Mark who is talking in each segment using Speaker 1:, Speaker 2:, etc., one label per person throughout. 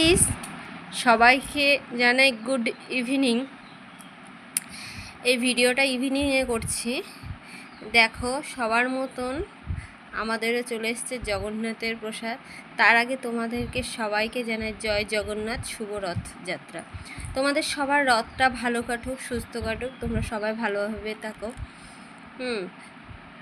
Speaker 1: Please সবাইকে জানাই good evening. এই ভিডিওটা ইভিনিংয়ে করছি। দেখো, সবার মতন আমাদেরও চলে এসছে জগন্নাথের প্রসাদ। তার আগে তোমাদেরকে সবাইকে জানাই জয় জগন্নাথ, শুভ রথযাত্রা তোমাদের সবার রথটা ভালো কাটুক, সুস্থ কাটুক, তোমরা সবাই ভালোভাবে থাকো। হুম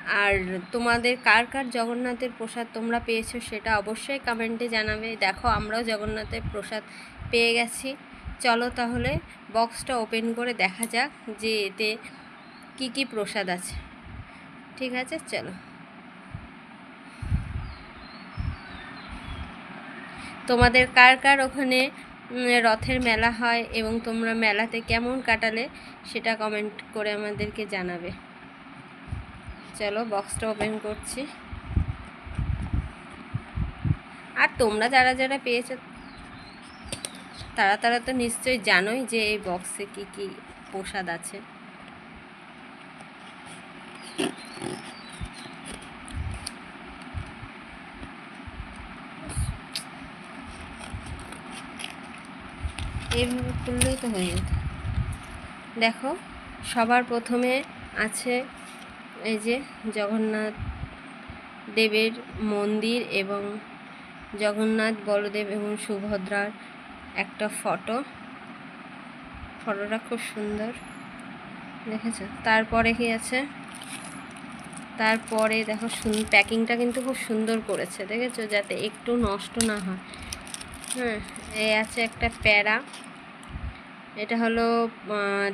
Speaker 1: আর তোমাদের কার কার জগন্নাথের প্রসাদ তোমরা পেয়েছ সেটা অবশ্যই কমেন্টে জানাবে। দেখো, আমরাও জগন্নাথের প্রসাদ পেয়ে গেছি। চলো তাহলে বক্সটা ওপেন করে দেখা যাক যে এতে কি কি প্রসাদ আছে। ঠিক আছে, চলো। তোমাদের কার কার ওখানে রথের মেলা হয় এবং তোমরা মেলাতে কেমন কাটালে সেটা কমেন্ট করে আমাদেরকে জানাবে। চলো বক্সটা ওপেন করছি। আর তোমরা যারা যারা পেয়েছ, তারা তারা তো নিশ্চয়ই জানোই যে এই বক্সে কি কি প্রসাদ আছে। এইভাবে খুললেই তো হয়ে দেখো, সবার প্রথমে আছে এই যে জগন্নাথ দেবের মন্দির এবং জগন্নাথ, বলদেব এবং সুভদ্রার একটা ফটো। ফটোটা খুব সুন্দর, দেখেছ? তারপরে কি আছে? তারপরে দেখো প্যাকিংটা কিন্তু খুব সুন্দর করেছে, দেখেছ? যাতে একটু নষ্ট না হয়। হ্যাঁ এই আছে একটা প্যারা। এটা হলো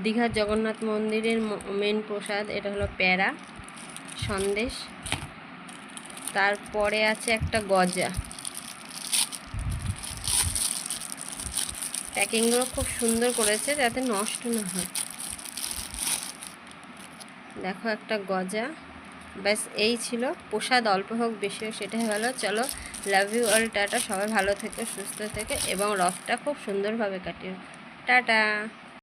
Speaker 1: দীঘার জগন্নাথ মন্দিরের মেন প্রসাদ, এটা হলো প্যারা। সন্দেশ। তারপরে আছে একটা গজা। প্যাকিংগুলো খুব সুন্দর করেছে যাতে নষ্ট না হয়। দেখো একটা গজা। ব্যাস, এই ছিল। প্রসাদ অল্প হোক, বেশি হোক সেটা ভালো। চলো লাভ ইউ অল টাটা। সবাই ভালো থেকে, সুস্থ থেকে এবং রথটা খুব সুন্দরভাবে কাটিও। টাটা!